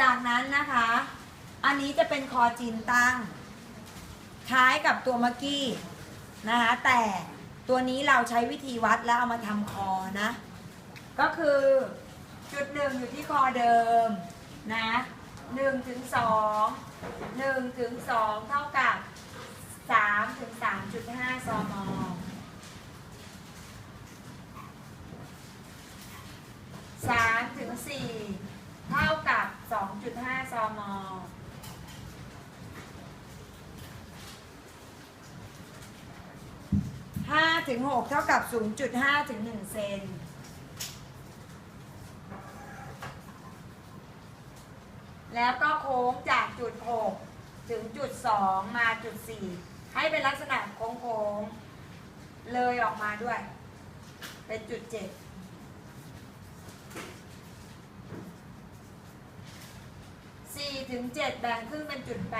จากนั้นนะคะ อันนี้จะเป็นคอจีนตั้ง คล้ายกับตัวเมื่อกี้นะคะ แต่ตัวนี้เราใช้วิธีวัดแล้วเอามาทำคอนะ ก็คือจุดหนึ่งอยู่ที่คอเดิมนะหนึ่งถึงสองหนึ่งถึงสองเท่ากับสามถึงสามจุดห้าซมสามถึงสี่เท่ากับ สองจุดห้าซมห้าถึงหกเท่ากับศูนย์จุดห้าถึงหนึ่งเซนแล้วก็โค้งจากจุด 6 ถึงจุด 2 มาจุด 4 ให้เป็นลักษณะโค้งๆ เลยออกมาด้วย เป็นจุด 7 4ถึง7แบ่งครึ่งเป็นจุด8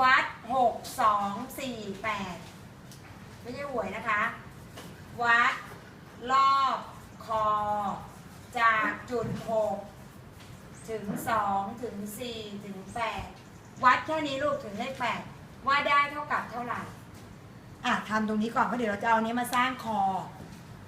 วัด 6 2 4 8 ไม่ใช่หวยนะคะ วัดรอบคอ จากจุด 6 ถึง 2 ถึง 4 ถึง 8 วัดแค่นี้ลูกถึงเลข8ว่าได้เท่ากับเท่าไหร่ อะทำตรงนี้ก่อนเพราะเดี๋ยวเราจะเอาอันนี้มาสร้างคอ